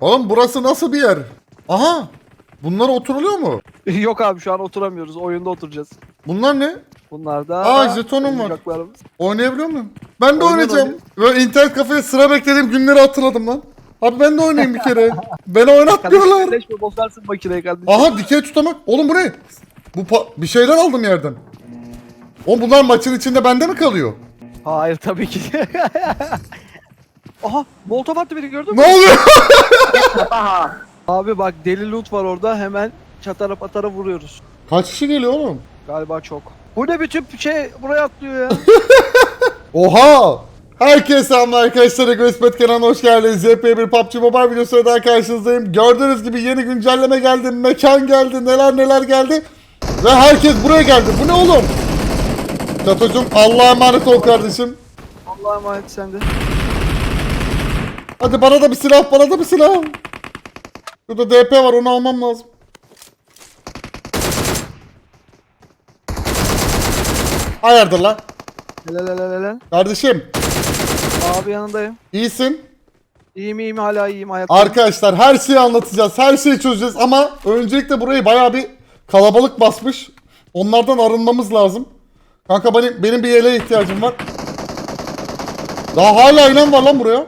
Oğlum burası nasıl bir yer? Aha. Bunlar oturuluyor mu? Yok abi şu an oturamıyoruz. Oyunda oturacağız. Bunlar ne? Bunlar da Aa, jetonum var. oyuncaklarımız. Oynayabiliyor muyum? Ben de Oynuyor, oynayacağım. Böyle internet kafede sıra beklediğim günleri hatırladım lan. Abi ben de oynayayım bir kere. Beni oynatmıyorlar. Kardeşim birleşme bozarsın makineyi kardeşim. Aha dikey tutamak. Oğlum bu ne? Bu pa- bir şeyler aldım yerden. Oğlum bunlar maçın içinde bende mi kalıyor? Hayır tabii ki. Aha Molotov attı biri gördün mü? Ne oluyor? Abi bak deli loot var orada hemen çatara patara vuruyoruz. Kaç kişi geliyor oğlum? Galiba çok. Bu ne bütün şey buraya atlıyor ya. Oha! Herkese selamlar arkadaşlar. Göspet kanalına hoş geldiniz. YP1 PUBG Mobile videosuyla daha karşınızdayım. Gördüğünüz gibi yeni güncelleme geldi, mekan geldi, neler neler geldi. Ve herkes buraya geldi. Bu ne oğlum? Tatocuğum Allah'a emanet ol kardeşim. Allah'a emanet sen de. Hadi bana da bir silah, bana da bir silah. Şurada DP var onu almam lazım. Hayırdır lan? Helal helal helal. Kardeşim Abi yanındayım. iyisin. İyiyim iyiyim hala iyiyim hayatta. Arkadaşlar her şeyi anlatacağız. Her şeyi çözeceğiz ama öncelikle burayı bayağı bir kalabalık basmış. Onlardan arınmamız lazım. Kanka benim, benim bir yeleğe ihtiyacım var. Daha hala inen var lan buraya.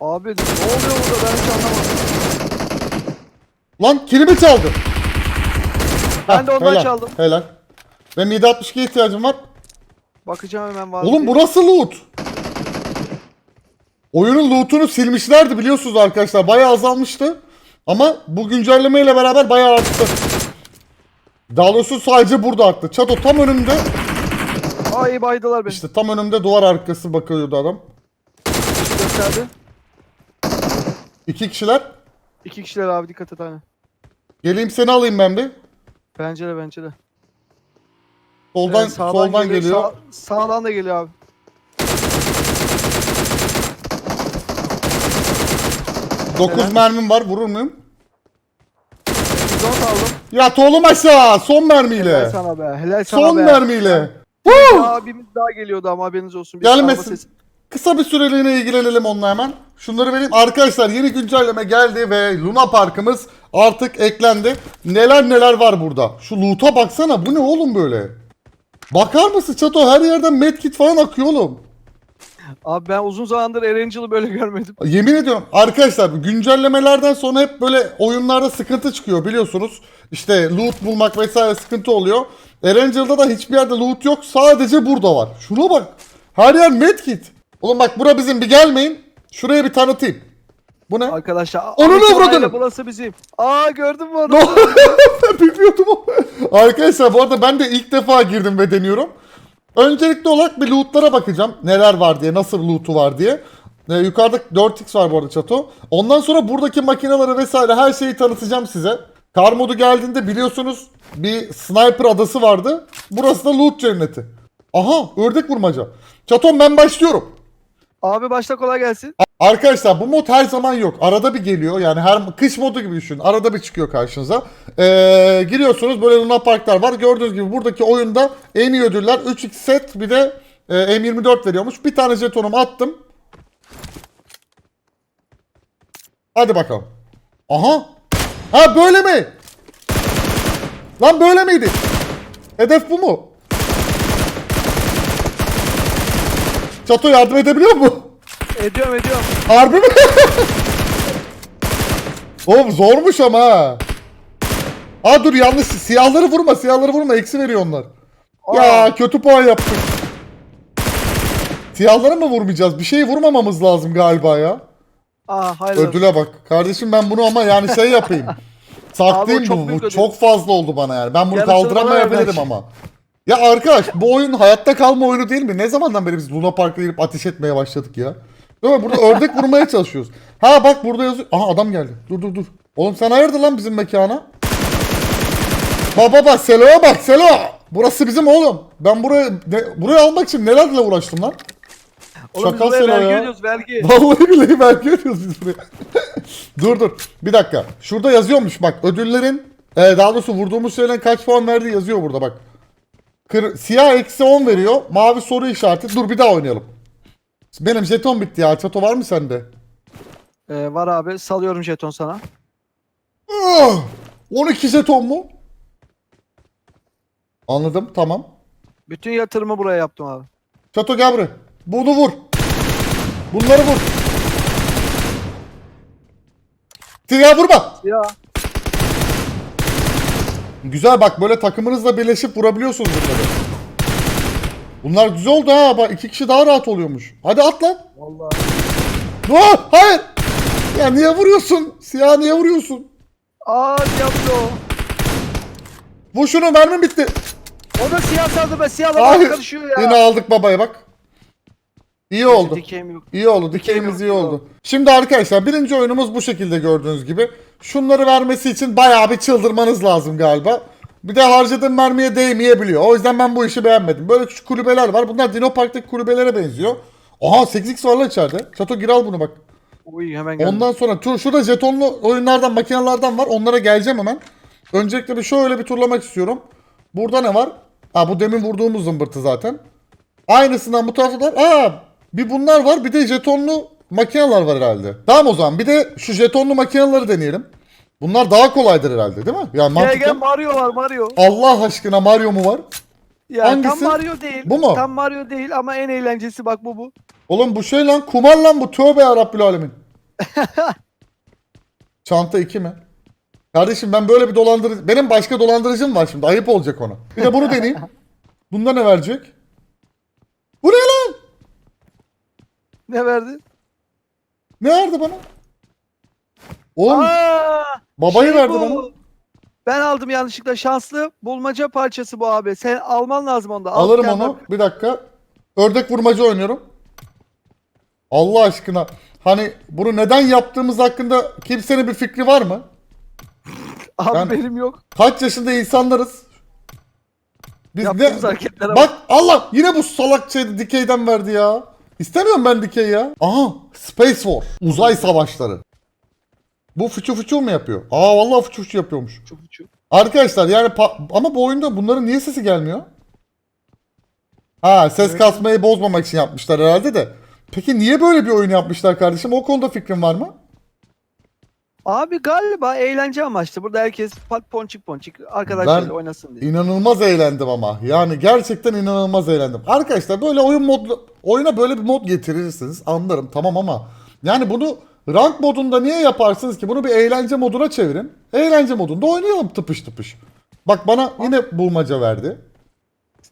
Abi ne oluyor burada ben hiç anlamadım. Lan kilimi çaldı. Ben de ondan helal, çaldım. Helal. Benim 762'ye ihtiyacım var. Bakacağım hemen var. Oğlum diye. burası loot. Oyunun lootunu silmişlerdi biliyorsunuz arkadaşlar. Bayağı azalmıştı. Ama bu güncellemeyle beraber bayağı arttı. Daha doğrusu sadece burada arttı. Çato tam önümde. Ay baydılar beni. İşte tam önümde duvar arkası bakıyordu adam. Gösterdi. İki kişiler. İki kişiler abi dikkat et hani. Geleyim seni alayım ben bir. Bence de bence de. Soldan Evet, sağdan soldan geliyor. sağ- sağdan da geliyor abi. 9 Helal. mermim var. Vurur muyum? Zon aldım. Yat oğlum aşağı. Son Helal mermiyle. sana be. Helal sana Son be. mermiyle. Bir Woo! abimiz daha geliyordu ama haberiniz olsun. Bir araba Gelmesin. sesi- Kısa bir süreliğine ilgilenelim onunla hemen. Şunları vereyim. Arkadaşlar yeni güncelleme geldi ve Luna Park'ımız artık eklendi. Neler neler var burada. Şu loot'a baksana. Bu ne oğlum böyle? Bakar mısın Çato? Her yerden medkit falan akıyor oğlum. Abi ben uzun zamandır Erangel'ı böyle görmedim. Yemin ediyorum arkadaşlar güncellemelerden sonra hep böyle oyunlarda sıkıntı çıkıyor biliyorsunuz. İşte loot bulmak vesaire sıkıntı oluyor. Erangel'da da hiçbir yerde loot yok. Sadece burada var. Şuna bak. Her yer medkit. Oğlum bak bura bizim bir gelmeyin. Şuraya bir tanıtayım. Bu ne? Arkadaşlar. Onun Ahmet avradını. Oray'la Burası bizim. Aa gördün mü onu? Ne bilmiyordum. Arkadaşlar bu arada ben de ilk defa girdim ve deniyorum. Öncelikli olarak bir lootlara bakacağım. Neler var diye, nasıl loot'u var diye. Ee, yukarıda 4x var bu arada çato. Ondan sonra buradaki makineleri vesaire her şeyi tanıtacağım size. Kar modu geldiğinde biliyorsunuz bir sniper adası vardı. Burası da loot cenneti. Aha ördek vurmaca. Çatom ben başlıyorum. Abi başta kolay gelsin. Arkadaşlar bu mod her zaman yok. Arada bir geliyor. Yani her kış modu gibi düşünün. Arada bir çıkıyor karşınıza. Ee, giriyorsunuz böyle Luna Parklar var. Gördüğünüz gibi buradaki oyunda en iyi ödüller 3x set bir de e, M24 veriyormuş. Bir tane jetonumu attım. Hadi bakalım. Aha. Ha böyle mi? Lan böyle miydi? Hedef bu mu? Çato yardım edebiliyor mu? Ediyorum ediyorum. Harbi mi? Oğlum zormuş ama ha. Aa dur yanlış. Siyahları vurma. Siyahları vurma. Eksi veriyor onlar. Ya kötü puan yaptık. Siyahları mı vurmayacağız? Bir şey vurmamamız lazım galiba ya. Aa hayır. Ödüle bak. Kardeşim ben bunu ama yani şey yapayım. Abi o çok bu. büyük Bu ödül. çok fazla oldu bana yani. Ben bunu Yarısını bana kaldıramayabilirim ama. Ya arkadaş bu oyun hayatta kalma oyunu değil mi? Ne zamandan beri biz Luna Park'a girip ateş etmeye başladık ya? Değil mi? Burada ördek vurmaya çalışıyoruz. Ha bak burada yazıyor. Aha adam geldi. Dur dur dur. Oğlum sen hayırdır lan bizim mekana? Baba bak Selo'ya bak Selo. Burası bizim oğlum. Ben buraya ne- buraya almak için nelerle uğraştım lan? Oğlum biz Şaka buraya Selo vergi ya. ödüyoruz vergi. Vallahi billahi belki ödüyoruz biz buraya. dur dur. Bir dakika. Şurada yazıyormuş bak ödüllerin e, daha doğrusu vurduğumuz şeylerin kaç puan verdiği yazıyor burada bak. Kır, siyah eksi 10 veriyor. Mavi soru işareti. Dur bir daha oynayalım. Benim jeton bitti ya. Çato var mı sende? Ee, var abi. Salıyorum jeton sana. Ah! 12 jeton mu? Anladım tamam. Bütün yatırımı buraya yaptım abi. Çato gel buraya. Bunu vur. Bunları vur. Silah vurma. Ya. Güzel bak böyle takımınızla birleşip vurabiliyorsunuz bunları. Bunlar güzel oldu ha. Bak iki kişi daha rahat oluyormuş. Hadi at lan. Vallahi. Aa, hayır. Ya niye vuruyorsun? Siyah niye vuruyorsun? Aa Diablo. Vur şunu mermi bitti. O da siyah sandı be. Siyahla Hayır. ya. Yine aldık babaya bak. İyi oldu. Dikeyim yok. İyi oldu. Dikeyimiz iyi oldu. Şimdi arkadaşlar birinci oyunumuz bu şekilde gördüğünüz gibi. Şunları vermesi için bayağı bir çıldırmanız lazım galiba. Bir de harcadığım mermiye değmeyebiliyor. O yüzden ben bu işi beğenmedim. Böyle küçük kulübeler var. Bunlar Dino Park'taki kulübelere benziyor. Aha 8x var lan içeride. Çato gir al bunu bak. Uy hemen geldim. Ondan sonra tur, şurada jetonlu oyunlardan, makinelerden var. Onlara geleceğim hemen. Öncelikle bir şöyle bir turlamak istiyorum. Burada ne var? Ha bu demin vurduğumuz zımbırtı zaten. Aynısından bu tarafta da Aa bir bunlar var bir de jetonlu makineler var herhalde. Tamam o zaman bir de şu jetonlu makineleri deneyelim. Bunlar daha kolaydır herhalde değil mi? Yani Gel gel mantıken Mario var Mario. Allah aşkına Mario mu var? Ya Hangisi? tam Mario değil. Bu mu? Tam Mario değil ama en eğlencesi bak bu bu. Oğlum bu şey lan kumar lan bu tövbe yarabbil alemin. Çanta 2 mi? Kardeşim ben böyle bir dolandırıcı... Benim başka dolandırıcım var şimdi ayıp olacak ona. Bir de bunu deneyeyim. Bunda ne verecek? Bu ne lan? Ne verdi? Ne verdi bana? Oğlum Aa, babayı şey verdi bu. bana. Ben aldım yanlışlıkla şanslı bulmaca parçası bu abi. Sen alman lazım onu da. Al Alırım gel onu. Bir dakika. Ördek vurmacı oynuyorum. Allah aşkına. Hani bunu neden yaptığımız hakkında kimsenin bir fikri var mı? Abi Ben- benim yok. Kaç yaşında insanlarız? Biz Yaptığımız ne... hareketlere bak. Bak Allah yine bu salak şey dikeyden verdi ya. İstemiyorum ben dikey ya. Aha Space War. Uzay savaşları. Bu fıçı fıçı mu yapıyor? Aa vallahi fıçı fıçı yapıyormuş. Çuf çuf. Arkadaşlar yani ama bu oyunda bunların niye sesi gelmiyor? Ha ses Evet. kasmayı bozmamak için yapmışlar herhalde de. Peki niye böyle bir oyun yapmışlar kardeşim? O konuda fikrin var mı? Abi galiba eğlence amaçlı. Burada herkes pat ponçik ponçik arkadaşlarıyla Ben- oynasın diye. İnanılmaz eğlendim ama. Yani gerçekten inanılmaz eğlendim. Arkadaşlar böyle oyun modlu oyuna böyle bir mod getirirsiniz anlarım tamam ama yani bunu rank modunda niye yaparsınız ki? Bunu bir eğlence moduna çevirin. Eğlence modunda oynayalım tıpış tıpış. Bak bana yine bulmaca verdi.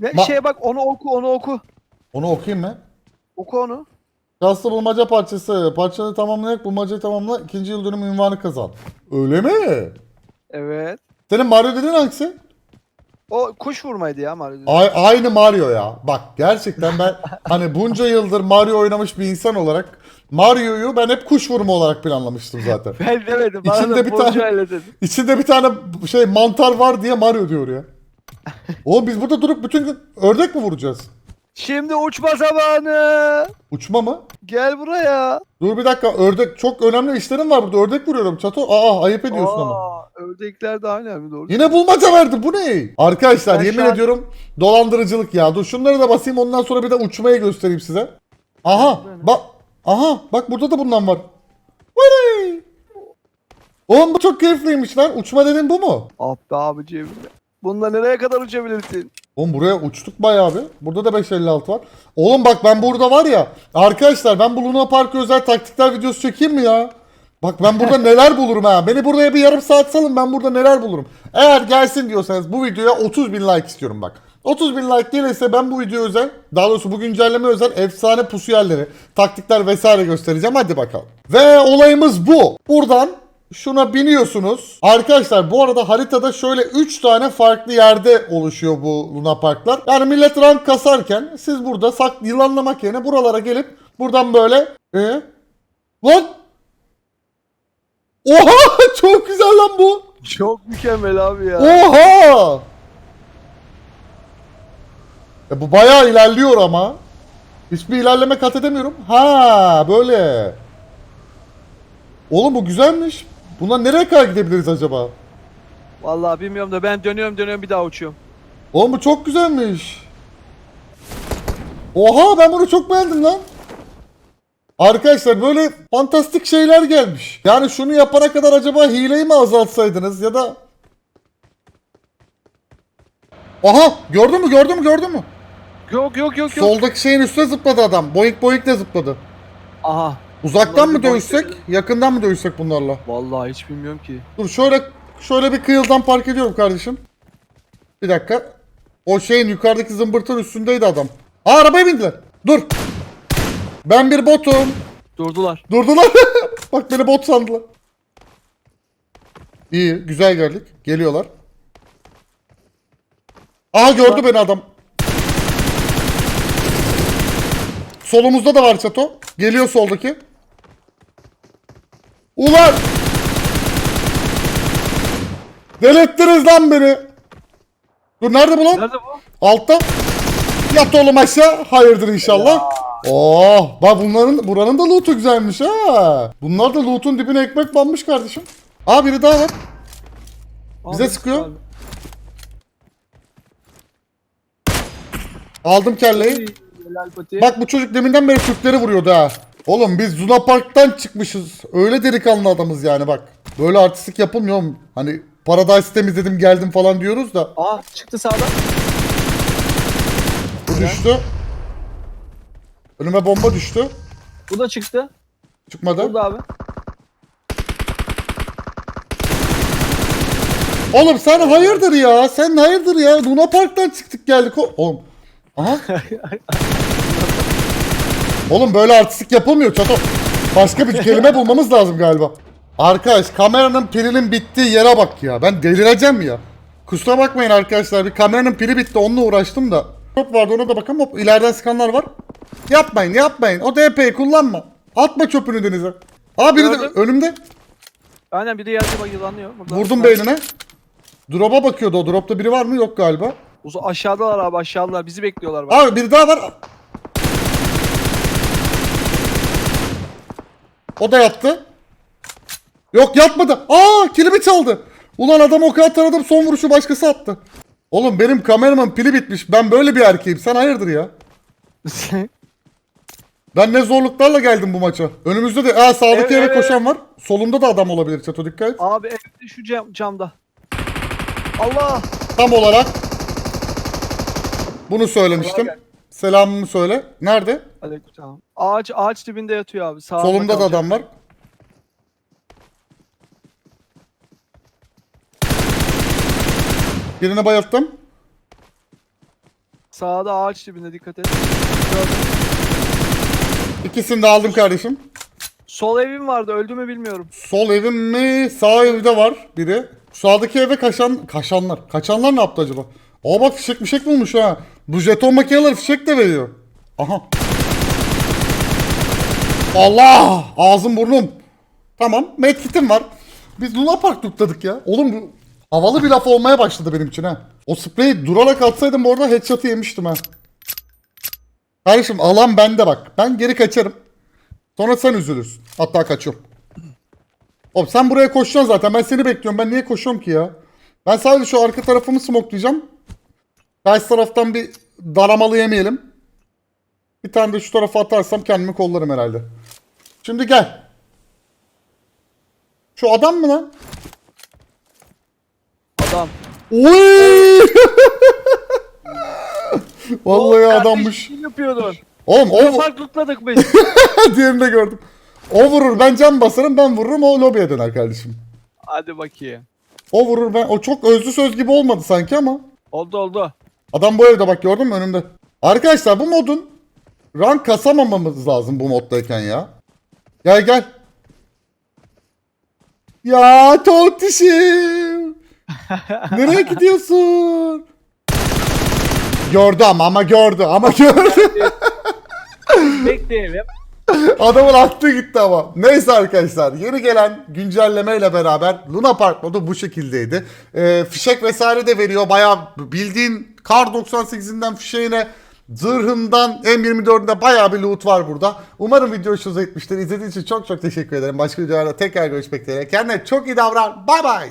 Ne, Ma- şeye bak onu oku onu oku. Onu okuyayım mı? Oku onu. Şanslı bulmaca parçası. Parçayı tamamlayarak bulmacayı tamamla. ikinci yıl dönümü ünvanı kazan. Öyle mi? Evet. Senin Mario dediğin hangisi? O kuş vurmaydı ya Mario. A- aynı Mario ya. Bak gerçekten ben hani bunca yıldır Mario oynamış bir insan olarak Mario'yu ben hep kuş vurma olarak planlamıştım zaten. Ben demedim. Bana İçinde da bir tane- öyle dedi. İçinde bir tane şey mantar var diye Mario diyor ya. Oğlum biz burada durup bütün gün ördek mi vuracağız? Şimdi uçma zamanı. Uçma mı? Gel buraya. Dur bir dakika ördek çok önemli işlerim var burada ördek vuruyorum çato. Aa ayıp ediyorsun ama. Aa, ördekler daha önemli doğru. Yine bulmaca verdi bu ne? Arkadaşlar Ben yemin şu an- ediyorum dolandırıcılık ya. Dur şunları da basayım ondan sonra bir de uçmayı göstereyim size. Aha bak aha bak burada da bundan var. Vay! Oğlum bu çok keyifliymiş lan. Uçma dedin bu mu? Ah be abi cebimde. Bununla nereye kadar uçabilirsin? Oğlum buraya uçtuk bayağı bir. Burada da 556 var. Oğlum bak ben burada var ya. Arkadaşlar ben bu Luna Park özel taktikler videosu çekeyim mi ya? Bak ben burada neler bulurum ha. Beni buraya bir yarım saat salın ben burada neler bulurum. Eğer gelsin diyorsanız bu videoya 30 bin like istiyorum bak. 30 bin like gelirse ben bu video özel, daha doğrusu bu güncelleme özel efsane pusu yerleri, taktikler vesaire göstereceğim. Hadi bakalım. Ve olayımız bu. Buradan şuna biniyorsunuz. Arkadaşlar bu arada haritada şöyle 3 tane farklı yerde oluşuyor bu Luna Parklar. Yani millet rank kasarken siz burada sak yılanlamak yerine buralara gelip buradan böyle e, lan Oha çok güzel lan bu. Çok mükemmel abi ya. Oha! E bu bayağı ilerliyor ama. Hiçbir ilerleme kat edemiyorum. Ha böyle. Oğlum bu güzelmiş. Buna nereye kadar gidebiliriz acaba? Vallahi bilmiyorum da ben dönüyorum dönüyorum bir daha uçuyorum. Oğlum bu çok güzelmiş. Oha ben bunu çok beğendim lan. Arkadaşlar böyle fantastik şeyler gelmiş. Yani şunu yapana kadar acaba hileyi mi azaltsaydınız ya da... Aha gördün mü gördün mü gördün mü? Yok yok yok yok. Soldaki şeyin üstüne zıpladı adam. Boink boink de zıpladı. Aha. Uzaktan mı dövüşsek, yakından mı dövüşsek bunlarla? Vallahi hiç bilmiyorum ki. Dur şöyle şöyle bir kıyıldan park ediyorum kardeşim. Bir dakika. O şeyin yukarıdaki zımbırtın üstündeydi adam. Aa arabaya bindiler. Dur. Ben bir botum. Durdular. Durdular. Bak beni bot sandılar. İyi, güzel geldik. Geliyorlar. Aha gördü beni adam. Solumuzda da var çato. Geliyor soldaki. Ulan! Delettiniz lan beni. Dur nerede bu lan? Nerede bu? Altta. Yat oğlum aşağı. Hayırdır inşallah. Oh, bak bunların buranın da loot'u güzelmiş ha. Bunlar da loot'un dibine ekmek banmış kardeşim. Aa biri daha var. Bize Abi, sıkıyor. abi. Aldım kelleyi. Ey, Helal pati. Bak bu çocuk deminden beri Türkleri vuruyordu ha. Oğlum biz Zuna Park'tan çıkmışız. Öyle delikanlı adamız yani bak. Böyle artistik yapılmıyor oğlum. Hani Paradise temizledim geldim falan diyoruz da. Aa çıktı sağdan. Bu düştü. Önüme bomba düştü. Bu da çıktı. Çıkmadı. Burada abi. Oğlum sen hayırdır ya? Sen hayırdır ya? Luna Park'tan çıktık geldik. Oğlum. Aha. Oğlum böyle artistik yapılmıyor çato. Başka bir kelime bulmamız lazım galiba. Arkadaş kameranın pilinin bittiği yere bak ya. Ben delireceğim ya. Kusura bakmayın arkadaşlar. Bir kameranın pili bitti. Onunla uğraştım da. Top vardı ona da bakın. Hop ileriden sıkanlar var. Yapmayın yapmayın. O DP'yi kullanma. Atma çöpünü denize. Aa biri de Gördüm. önümde. Aynen bir de yerde bak yılanıyor. Burada. Vurdum beynine. Drop'a bakıyordu o. Drop'ta biri var mı? Yok galiba. Uza aşağıdalar abi aşağıdalar. Bizi bekliyorlar bak. Abi biri daha var. O da yattı. Yok yatmadı. Aa kilimi çaldı. Ulan adam o kadar taradım son vuruşu başkası attı. Oğlum benim kameramın pili bitmiş. Ben böyle bir erkeğim. Sen hayırdır ya? Ben ne zorluklarla geldim bu maça. Önümüzde de aa sağdaki Evet, eve evet. koşan var. Solumda da adam olabilir Çato dikkat et. abi evde şu cam, camda. Allah. Tam olarak bunu söylemiştim. Selamımı söyle. Nerede? Aleykümselam. Ağaç ağaç dibinde yatıyor abi. Sağında Solumda da adam var. Birini bayılttım. Sağda ağaç dibinde dikkat et. Gördüm. İkisini de aldım kardeşim. Sol evim vardı öldü mü bilmiyorum. Sol evim mi? Sağ evde var biri. Sağdaki eve kaçan kaçanlar. Kaçanlar ne yaptı acaba? Aa bak fişek fişek bulmuş ha. Bu jeton makineleri fişek de veriyor. Aha. Allah! Ağzım burnum. Tamam. Medkit'im var. Biz Luna Park tukladık ya. Oğlum bu havalı bir laf olmaya başladı benim için ha. O spreyi durarak atsaydım bu arada headshot'ı yemiştim ha. Kardeşim alan bende bak. Ben geri kaçarım. Sonra sen üzülürsün. Hatta kaçıyorum. Oğlum sen buraya koşacaksın zaten. Ben seni bekliyorum. Ben niye koşuyorum ki ya? Ben sadece şu arka tarafımı smoklayacağım. Karşı taraftan bir daramalı yemeyelim. Bir tane de şu tarafa atarsam kendimi kollarım herhalde. Şimdi gel. Şu adam mı lan? Adam. Oy! Vallahi Oo, adammış. Ne yapıyordun? Oğlum o Farklılıkladık biz. diğerini de gördüm. O vurur ben cam basarım ben vururum o lobiye döner kardeşim. Hadi bakayım. O vurur ben o çok özlü söz gibi olmadı sanki ama. Oldu oldu. Adam bu evde bak gördün mü önümde. Arkadaşlar bu modun rank kasamamamız lazım bu moddayken ya. Gel gel. Ya tontişim. Nereye gidiyorsun? Gördü ama ama gördü ama gördü. Bekleyelim. Adamın aklı gitti ama. Neyse arkadaşlar yeni gelen güncellemeyle beraber Luna Park modu bu şekildeydi. Ee, fişek vesaire de veriyor. Bayağı bildiğin Kar 98'inden fişeğine zırhından M24'ünde bayağı bir loot var burada. Umarım video hoşunuza gitmiştir. İzlediğiniz için çok çok teşekkür ederim. Başka videolarda tekrar görüşmek dileğiyle. Kendine çok iyi davran. Bay bay.